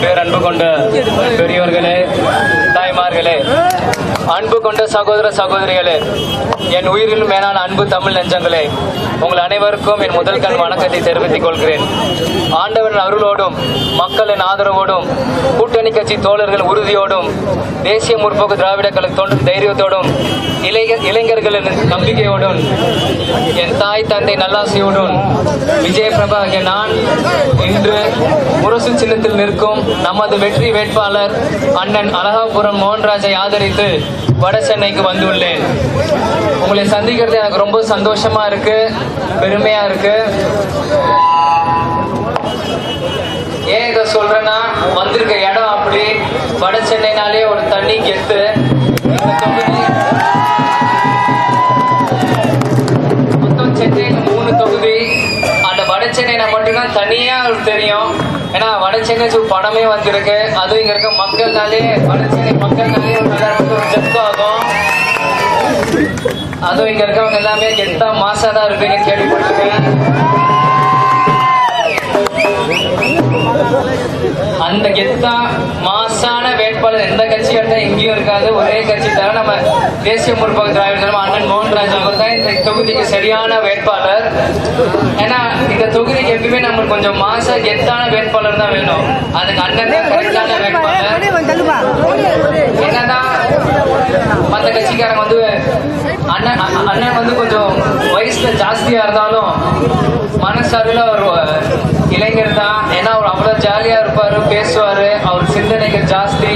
பேரன்பு கொண்ட பெரியவர்களே தாய்மார்களே அன்பு கொண்ட சகோதர சகோதரிகளே என் உயிரில் மேலான அன்பு தமிழ் நெஞ்சங்களே உங்கள் அனைவருக்கும் என் முதல் கண் வணக்கத்தை தெரிவித்துக் கொள்கிறேன். ஆண்டவரின் அருளோடும் மக்களின் ஆதரவோடும் கூட்டணி கட்சி தோழர்கள் உறுதியோடும் தேசிய முற்போக்கு திராவிட கழக தோன்றும் தைரியத்தோடும் இளைஞர் இளைஞர்களின் நம்பிக்கையோடும் என் தாய் தந்தை நல்லாசியோடும் விஜய பிரபா ஆகிய நான் இன்று முரசு சின்னத்தில் நிற்கும் நமது வெற்றி வேட்பாளர் அண்ணன் அழகாபுரம் மோகன்ராஜை ஆதரித்து வட சென்னைக்கு வந்துள்ளேன். உங்களை சந்திக்கிறது எனக்கு ரொம்ப சந்தோஷமா இருக்கு பெருமையா இருக்கு. ஏன் இதை சொல்றேன்னா வந்திருக்க இடம் அப்படி. வட சென்னைனாலே ஒரு தண்ணி கெத்து. மொத்தம் சென்னையில் மூணு தொகுதி. அந்த தனியா தெரியும். ஏன்னா வட சென்னை படமே வந்திருக்கு. அதுவும் இங்க இருக்க மக்கள்னாலே வட சென்னை மக்கள்னாலே ஒரு எல்லாருக்கும் ஒரு ஜெஸ்ட் ஆகும். அதுவும் இங்க இருக்கவங்க எல்லாமே கெத்தா மாசா தான் இருப்பீங்க கேள்விப்பட்டிருக்கேன். அந்த கெத்தா மாசான வேட்பாளர். எந்த கட்சி இருந்தா எங்கேயும் இருக்காது. ஒரே கட்சி தவிர நம்ம தேசிய முற்போக்கு திராவிட கழகம் அண்ணன் மோகன்ராஜ் அவர் தான் இந்த தொகுதிக்கு சரியான வேட்பாளர். ஏன்னா இந்த தொகுதிக்கு எப்பயுமே நம்மளுக்கு கொஞ்சம் மாசா கெத்தான வேட்பாளர் தான் வேணும். அதுக்கு அண்ணன் தான் கரெக்டான வேட்பாளர். என்னதான் மற்ற கட்சிக்காரங்க வந்து அண்ணன் அண்ணன் வந்து கொஞ்சம் வயசுல ஜாஸ்தியா இருந்தாலும் மனசருல ஒரு தான் ஏன்னா அவர் அவ்வளவு ஜாலியா இருப்பாரு பேசுவாரு. அவர் சிந்தனைகள் ஜாஸ்தி.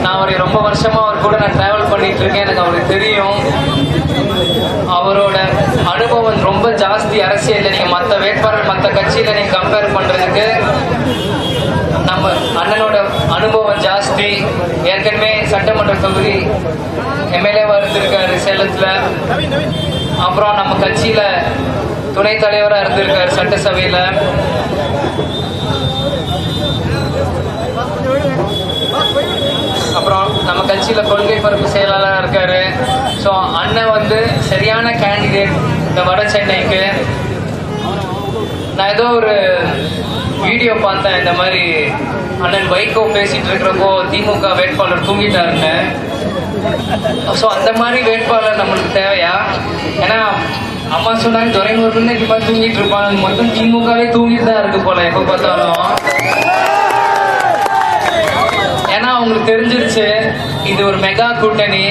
நான் அவரை ரொம்ப வருஷமா அவர் கூட நான் டிராவல் பண்ணிட்டு இருக்கேன். எனக்கு அவருக்கு தெரியும். அவரோட அனுபவம் ரொம்ப ஜாஸ்தி அரசியல் நீங்க மற்ற வேட்பாளர் மற்ற கட்சியில நீங்க கம்பேர் பண்றதுக்கு நம்ம அண்ணனோட அனுபவம் ஜாஸ்தி. ஏற்கனவே சட்டமன்ற தொகுதி எம்எல்ஏவா இருந்திருக்காரு சேலத்துல. அப்புறம் நம்ம கட்சியில துணைத் தலைவராக இருந்திருக்காரு சட்டசபையில். அப்புறம் நம்ம கட்சியில கொள்கை பரப்பு செயலாளராக இருக்காரு. ஸோ அண்ணன் வந்து சரியான கேண்டிடேட் இந்த வட சென்னைக்கு. நான் ஏதோ ஒரு வீடியோ பார்த்தேன் இந்த மாதிரி அண்ணன் வைகோ பேசிட்டு இருக்கிறப்போ திமுக வேட்பாளர் தூங்கிட்டாருன்னு. ஸோ அந்த மாதிரி வேட்பாளர் நம்மளுக்கு தேவையா? ஏன்னா அம்மா சொன்னாங்க துறைமுருகன் இப்போ தூங்கிட்டு இருப்பாங்க. மொத்தம் திமுகவே தூங்கிட்டு தான் இருக்கு போல எப்போ பார்த்தாலும் ஏன்னா அவங்களுக்கு தெரிஞ்சிருச்சு இது ஒரு மெகா கூட்டணி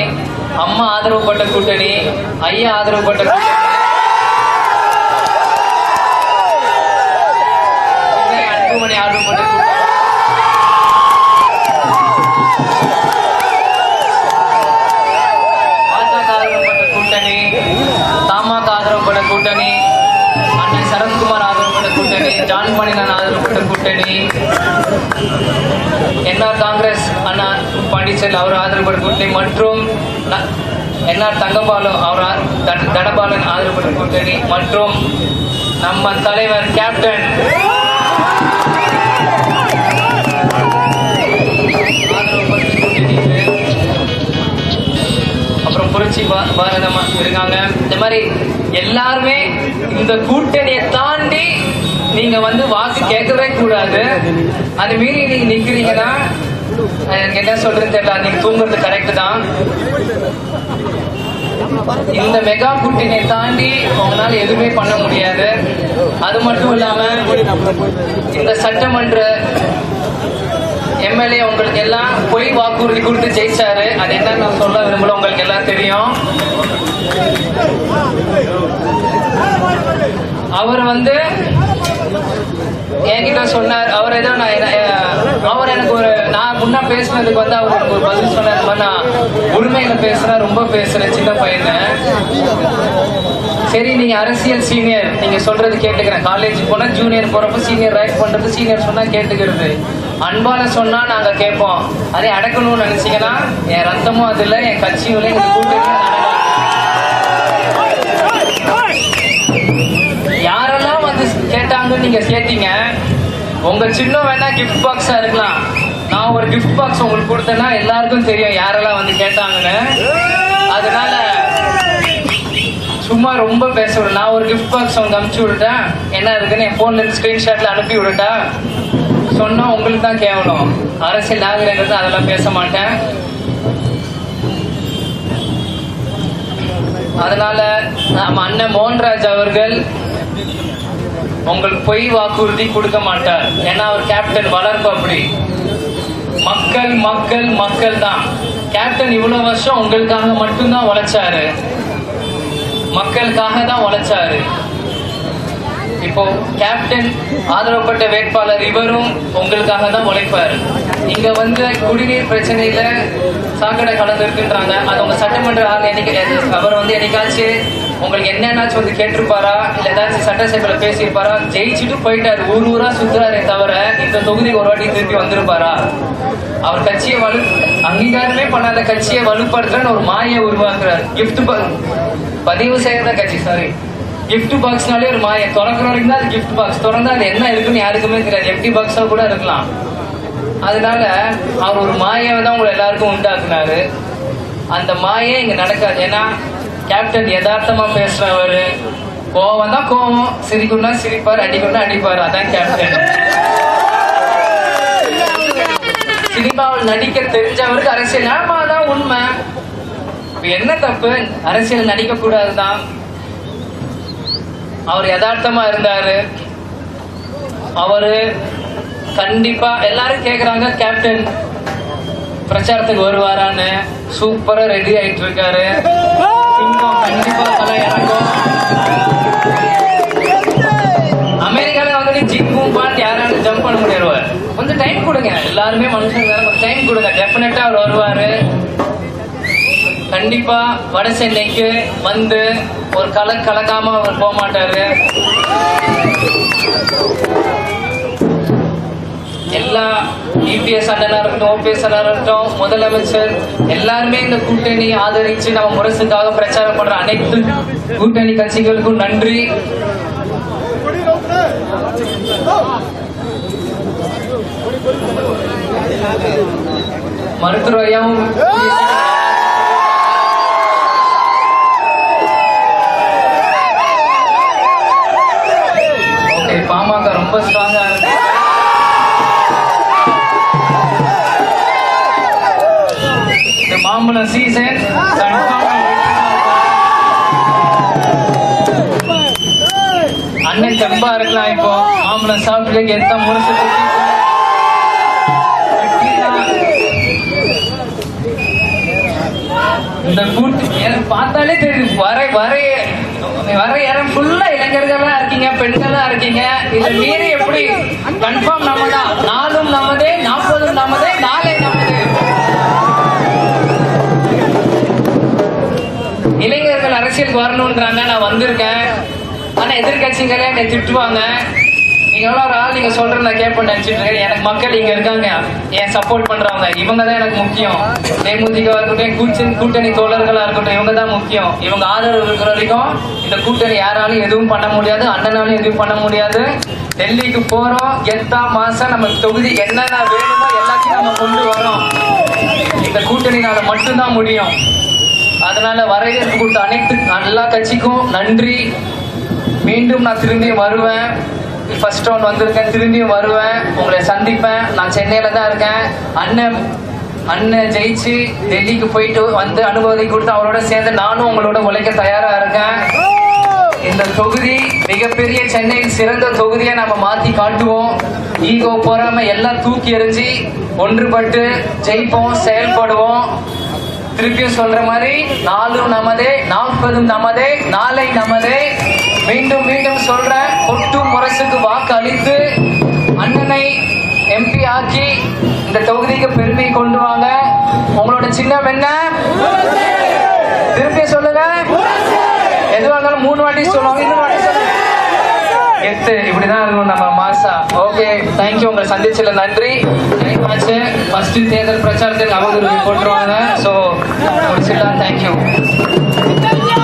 அம்மா ஆதரவுப்பட்ட கூட்டணி ஐயா ஆதரவுப்பட்ட கூட்டணி. விஜய் அன்புமணி ஆதரவுப்பட்ட கூட்டணி. பாஜக ஆதரவுப்பட்ட கூட்டணி தமாக பட்ட கூட்டணி அண்ணன் சரத்குமார் ஆதரவுப்பட்ட கூட்டணி ஜான் ஆதரவு ஆதரவுப்பட்ட கூட்டணி. என்ஆர் பாண்டிச்சேரியில் அவர் ஆதரவுப்பட்ட கூட்டணி மற்றும் ந- என்ஆர் தங்கபாலம் அவர் ஆ- தட- தடபாலன் கூட்டணி மற்றும் நம்ம தலைவர் கேப்டன். அப்புறம் புரட்சி பாரதம் இருக்காங்க. இந்த மாதிரி எல்லாருமே இந்த கூட்டணியை தாண்டி நீங்க வந்து வாக்கு கேட்கவே கூடாது. அது மீறி நீங்க நிக்கிறீங்கன்னா எனக்கு என்ன சொல்றது தெரியல. அன்னைக்கு தூங்குறது கரெக்ட் தான். இந்த மெகா குட்டினை தாண்டி உங்களால எதுவுமே பண்ண முடியாது. அது மட்டும் இல்லாம இந்த சட்டமன்ற எம்எல்ஏ உங்களுக்கு எல்லாம் பொய் வாக்குறுதி கொடுத்து ஜெயிச்சாரு. அது என்ன நான் சொல்ல விரும்பல. உங்களுக்கு எல்லாம் தெரியும். அவர் வந்து என்கிட்ட சொன்னார். அவர் ஏதோ நான் என்ன- அவர் எனக்கு ஒரு நான் முன்னா பேசுனதுக்கு வந்து அவர் எனக்கு ஒரு பதில் சொன்னார். மாதிரி நான் உரிமையில பேசுறேன் ரொம்ப பேசுறேன் சின்ன பையன். சரி நீங்க அரசியல் சீனியர். நீங்க சொல்றது கேட்டுக்கிறேன். காலேஜ் போனா ஜூனியர் போறப்ப சீனியர் ரைட் பண்றது சீனியர் சொன்னா கேட்டுக்கிறது. அன்பால சொன்னா நாங்க கேட்போம். அதே அடக்கணும்னு நினைச்சீங்கன்னா என் ரத்தமும் அது இல்லை என் கட்சியும் இல்லை எங்க கூட்டணியும் நீங்க கேட்டீங்க. உங்க சின்ன வேணா கிஃப்ட் பாக்ஸா இருக்கலாம். நான் ஒரு கிஃப்ட் பாக்ஸ் உங்களுக்கு கொடுத்தேன்னா எல்லாருக்கும் தெரியும் யாரெல்லாம் வந்து கேட்டாங்கன்னு. அதனால சும்மா ரொம்ப பேச விட நான் ஒரு கிஃப்ட் பாக்ஸ் உங்களுக்கு அனுப்பிச்சு விட்டேன் என்ன இருக்குன்னு என் ஃபோன்ல இருந்து ஸ்கிரீன்ஷாட்ல அனுப்பி விட்டுட்டா சொன்னா உங்களுக்கு தான் கேவலம். அரசியல் நாகரிகங்கிறது அதெல்லாம் பேச மாட்டேன். அதனால நம்ம அண்ணன் மோகன்ராஜ் அவர்கள் உங்களுக்கு பொய் வாக்குறுதி கொடுக்க மாட்டார். ஏன்னா அவர் கேப்டன் வளர்ப்பு அப்படி. மக்கள் மக்கள் மக்கள் தான். கேப்டன் இவ்வளவு வருஷம் உங்களுக்காக மட்டும்தான் உழைச்சாரு. மக்களுக்காக தான் உழைச்சாரு. இப்போ கேப்டன் ஆதரவுப்பட்ட வேட்பாளர் இவரும் உங்களுக்காக தான் உழைப்பார். இங்க வந்து குடிநீர் பிரச்சனையில சாக்கடை கலந்துருக்குன்றாங்க. அது உங்க சட்டமன்ற ஆள் என்னைக்கு அவர் வந்து என்னைக்காச்சும் உங்களுக்கு என்னென்னாச்சும் வந்து கேட்டிருப்பாரா? இல்ல ஏதாச்சும் சட்டசபையில் பேசியிருப்பாரா? ஜெயிச்சுட்டு போயிட்டாரு. ஊர் ஊரா சுத்துறாரே தவிர இந்த தொகுதி ஒரு வாட்டி திருப்பி வந்திருப்பாரா? அவர் கட்சியை வலு அங்கீகாரமே பண்ணாத கட்சியை வலுப்படுத்துறன்னு ஒரு மாயை உருவாக்குறாரு. கிஃப்ட் ப- பதிவு செய்யறத கட்சி சாரி கிஃப்ட் பாக்ஸ்னாலே ஒரு மாயை. திறக்கிற வரைக்கும் தான் அது கிஃப்ட் பாக்ஸ் திறந்தா அது என்ன இருக்குன்னு யாருக்குமே தெரியாது. எம்டி பாக்ஸா கூட இருக்கலாம். அதனால அவர் ஒரு மாயாவை தான் உங்களை எல்லாருக்கும் உண்டாக்குனாரு. அந்த மாயே இங்க நடக்காது. ஏன்னா கேப்டன் யதார்த்தமா பேசுறவர். கோவம் தான் கோவம் சிரிக்கணும்னா சிரிப்பார் அடிக்கணும்னா அடிப்பார். அதான் கேப்டன். சினிமாவில் நடிக்க தெரிஞ்சவருக்கு அரசியல். ஆமா தான் உண்மை. என்ன தப்பு? அரசியல் நடிக்க கூடாதுதான் அவர் யதார்த்தமா இருந்தாரு. அவரு கண்டிப்பா எல்லாரும் கேக்குறாங்க கேப்டன் பிரச்சாரத்துக்கு வருவாரான்னு. சூப்பரா ரெடி ஆயிட்டு இருக்காரு. சிங்கம் கண்டிப்பா தலை இறங்கும். அமெரிக்கால வந்து ஜிங்கும் பாட்டு யாராலும் ஜம்ப் பண்ண முடியாது. கொஞ்சம் டைம் கொடுங்க. எல்லாருமே மனுஷங்க கொஞ்சம் டைம் கொடுங்க. டெஃபினட்டா அவர் வருவாரு. கண்டிப்பா வட சென்னைக்கு வந்து ஒரு கல கலக்காம அவர் போக மாட்டாரு. எல்லா இபிஎஸ் அண்ணனா இருக்கட்டும் ஓபிஎஸ் அண்ணனா இருக்கட்டும் முதலமைச்சர் எல்லாருமே இந்த கூட்டணி ஆதரிச்சு நம்ம முரசுக்காக பிரச்சாரம் பண்ற அனைத்து கூட்டணி கட்சிகளுக்கும் நன்றி. மருத்துவ ஐயாவும் பாமக ரொம்ப ஸ்ட்ராங்கா இருக்கு. இந்த மாம்பழம் சீசன் அண்ணன் செம்பா இருக்கலாம் இப்போ. மாம்பழம் சாப்பிட்டு எந்த முடிச்சு இந்த கூட்டு பார்த்தாலே தெரியுது. வர வர வர இடம் ஃபுல்லா இளைஞர்களா இருக்கீங்க பெண்களா இருக்கீங்க. இதுல மீறி எப்படி? கன்ஃபார்ம் நம்ம தான் நாளும் நமதே நாற்பதும் நமதே நமதே வரணுன்றாங்க நான் வந்திருக்கேன். ஆனா எதிர்கட்சிகளே என்னை திட்டுவாங்க. நீங்க எவ்வளோ ஒரு ஆள் நீங்க சொல்றது நான் கேட்பேன் நினைச்சிட்டு இருக்கேன். எனக்கு மக்கள் இங்க இருக்காங்க. என் சப்போர்ட் பண்றவங்க. இவங்க தான் எனக்கு முக்கியம். தேமுதிக இருக்கட்டும் கூட்டணி கூட்டணி தோழர்களா இருக்கட்டும் இவங்க தான் முக்கியம். இவங்க ஆதரவு இருக்கிற வரைக்கும் இந்த கூட்டணி யாராலும் எதுவும் பண்ண முடியாது அண்ணனாலும் எதுவும் பண்ண முடியாது. டெல்லிக்கு போறோம். எத்தா மாசம் நம்ம தொகுதி என்னென்ன வேணுமோ எல்லாத்தையும் நம்ம கொண்டு வரோம். இந்த கூட்டணினால மட்டும்தான் முடியும். அதனால வரவேற்பு கொடுத்த அனைத்து எல்லா கட்சிக்கும் நன்றி. மீண்டும் நான் திரும்பியும் வருவேன். ஃபர்ஸ்ட் ரவுண்ட் வந்திருக்கேன். திரும்பியும் வருவேன். உங்களை சந்திப்பேன். நான் சென்னையில தான் இருக்கேன். அண்ணன் அண்ணன் ஜெயிச்சு டெல்லிக்கு போயிட்டு வந்து அனுபவத்தை கொடுத்து அவரோட சேர்ந்து நானும் உங்களோட உழைக்க தயாரா இருக்கேன். இந்த தொகுதி மிகப்பெரிய சென்னையில் சிறந்த தொகுதியை நம்ம மாத்தி காட்டுவோம். ஈகோ போறாம எல்லாம் தூக்கி எறிஞ்சு ஒன்றுபட்டு ஜெயிப்போம் செயல்படுவோம். திருப்பியும் சொல்ற மாதிரி நாளும் நமதே நாற்பதும் நமதே நாளை நமதே. மீண்டும் மீண்டும் சொல்ற கொட்டு முரசுக்கு வாக்கு அளித்து அண்ணனை எம்பி ஆக்கி இந்த தொகுதிக்கு பெருமை கொண்டு வாங்க. உங்களோட சின்னம் என்ன? திருப்பி சொல்லுங்க. எதுவாக இருந்தாலும் மூணு வாட்டி சொல்லுவாங்க இன்னொரு வாட்டி சொல்லுங்க. கெத்து இப்படிதான் இருக்கணும் நம்ம மாசா. ஓகே தேங்க்யூ உங்களை சந்திச்சல நன்றி. டைம் ஆச்சு. ஃபர்ஸ்ட் தேர்தல் பிரச்சாரத்துக்கு அவங்க போட்டுருவாங்க. ஸோ முடிச்சிடலாம் தேங்க்யூ